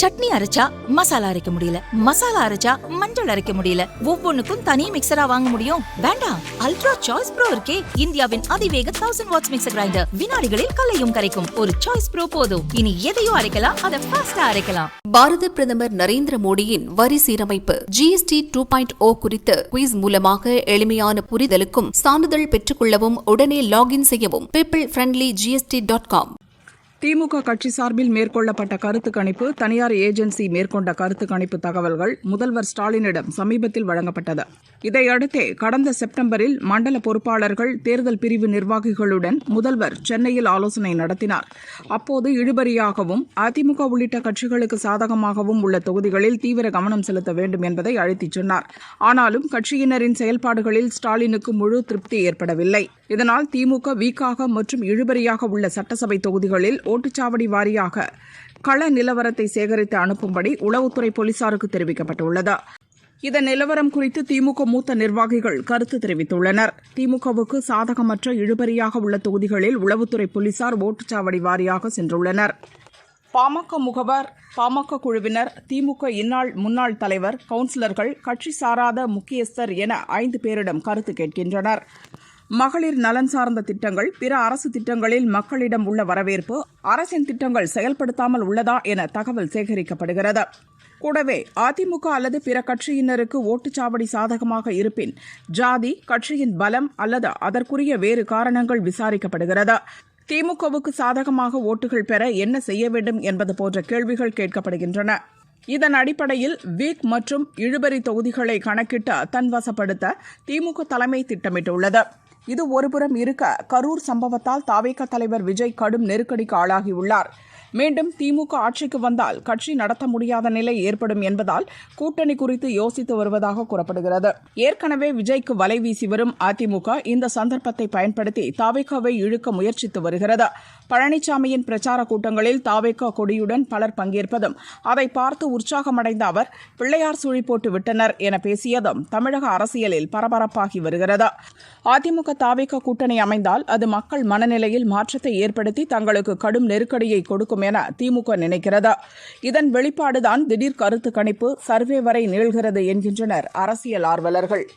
சட்னி அரைச்சா மசாலா அரைக்க முடியல. மசாலா அரைச்சா மஞ்சள் அரைக்க முடியல. ஒவ்வொன்னுக்கும் தனி மிக்சரா வாங்க முடியும். வேண்டாம். அல்ட்ரா சாய்ஸ் ப்ரோ இருக்கே. இந்தியாவின் அதிவேக தௌசண்ட் வாட்ஸ் மிக்சர் கிரைண்டர் வினாடிகளில் கலையும் கரைக்கும். ஒரு சாய்ஸ் ப்ரோ போதும். இனி எதையும் அரைக்கலாம். அதை ஃபாஸ்டா அரைக்கலாம். பாரத பிரதமர் நரேந்திர மோடியின் வரி சீரமைப்பு ஜிஎஸ்டி டூ பாயிண்ட் ஓ குறித்து குயிஸ் மூலமாக எளிமையான புரிதலுக்கும் சான்றிதழ் பெற்றுக்கொள்ளவும் உடனே லாகின் செய்யவும் people friendly GST dot com திமுக கட்சி சார்பில் மேற்கொள்ளப்பட்ட கருத்து கணிப்பு தனியார் ஏஜென்சி மேற்கொண்ட கருத்து கணிப்பு தகவல்கள் முதல்வர் ஸ்டாலினிடம் சமீபத்தில் வழங்கப்பட்டது. இதையடுத்தே கடந்த செப்டம்பரில் மண்டல பொறுப்பாளர்கள் தேர்தல் பிரிவு நிர்வாகிகளுடன் முதல்வர் சென்னையில் ஆலோசனை நடத்தினார். அப்போது இழுபறியாகவும் அதிமுக உள்ளிட்ட கட்சிகளுக்கு சாதகமாகவும் உள்ள தொகுதிகளில் தீவிர கவனம் செலுத்த வேண்டும் என்பதை அழுத்திச் சொன்னார். ஆனாலும் கட்சியினரின் செயல்பாடுகளில் ஸ்டாலினுக்கு முழு திருப்தி ஏற்படவில்லை. இதனால் திமுக வீக்காக மற்றும் இழுபறியாக உள்ள சட்டசபை தொகுதிகளில் ஓட்டுச்சாவடி வாரியாக கள நிலவரத்தை சேகரித்து அனுப்பும்படி உளவுத்துறை போலீசாருக்கு தெரிவிக்கப்பட்டுள்ளது. இதன் நிலவரம் குறித்து திமுக மூத்த நிர்வாகிகள் கருத்து தெரிவித்துள்ளனர். திமுகவுக்கு சாதகமற்ற இழுபறியாக உள்ள தொகுதிகளில் உளவுத்துறை போலீசார் ஓட்டுச்சாவடி வாரியாக சென்றுள்ளனர். பாமக முகவர் பாமக குழுவினர் திமுக இந்நாள் முன்னாள் தலைவர் கவுன்சிலர்கள் கட்சி சாராத முக்கியஸ்தர் என ஐந்து பேரிடம் கருத்து கேட்கின்றனர். மகளிர் நலன் சார்ந்த திட்டங்கள் பிற அரசு திட்டங்களில் மக்களிடம் உள்ள வரவேற்பு அரசின் திட்டங்கள் செயல்படுத்தாமல் உள்ளதா என தகவல் சேகரிக்கப்படுகிறது. கூடவே அதிமுக அல்லது பிற கட்சியினருக்கு ஓட்டுச்சாவடி சாதகமாக இருப்பின் ஜாதி கட்சியின் பலம் அல்லது அதற்குரிய வேறு காரணங்கள் விசாரிக்கப்படுகிறது. திமுகவுக்கு சாதகமாக ஓட்டுகள் பெற என்ன செய்ய வேண்டும் என்பது போன்ற கேள்விகள் கேட்கப்படுகின்றன. இதன் அடிப்படையில் வீக் மற்றும் இழுபறி தொகுதிகளை கணக்கிட்டு தன்வசப்படுத்த திமுக தலைமை திட்டமிட்டுள்ளது. இது ஒருபுறம் இருக்க கரூர் சம்பவத்தால் தாவேக தலைவர் விஜய் கடும் நெருக்கடிக்கு ஆளாகியுள்ளார். மீண்டும் திமுக ஆட்சிக்கு வந்தால் கட்சி நடத்த முடியாத நிலை ஏற்படும் என்பதால் கூட்டணி குறித்து யோசித்து வருவதாக கூறப்படுகிறது. ஏற்கனவே விஜய்க்கு வலை வீசி வரும் அதிமுக இந்த சந்தர்ப்பத்தை பயன்படுத்தி தாவேக்காவை இழுக்க முயற்சித்து வருகிறது. பழனிசாமியின் பிரச்சார கூட்டங்களில் தாவேகா கொடியுடன் பலர் பங்கேற்பதும் அதை பார்த்து உற்சாகமடைந்த அவர் பிள்ளையார் சுழி போட்டு விட்டனர் என பேசியதும் தமிழக அரசியலில் பரபரப்பாகி வருகிறது. அதிமுக தாவேகா கூட்டணி அமைந்தால் அது மக்கள் மனநிலையில் மாற்றத்தை ஏற்படுத்தி தங்களுக்கு கடும் நெருக்கடியை கொடுக்கும் என திமுக நினைக்கிறதா? இதன் வெளிப்பாடுதான் திடீர் கருத்து கணிப்பு சர்வே வரை நீள்கிறது என்கின்றனர் அரசியல் ஆர்வலர்கள்.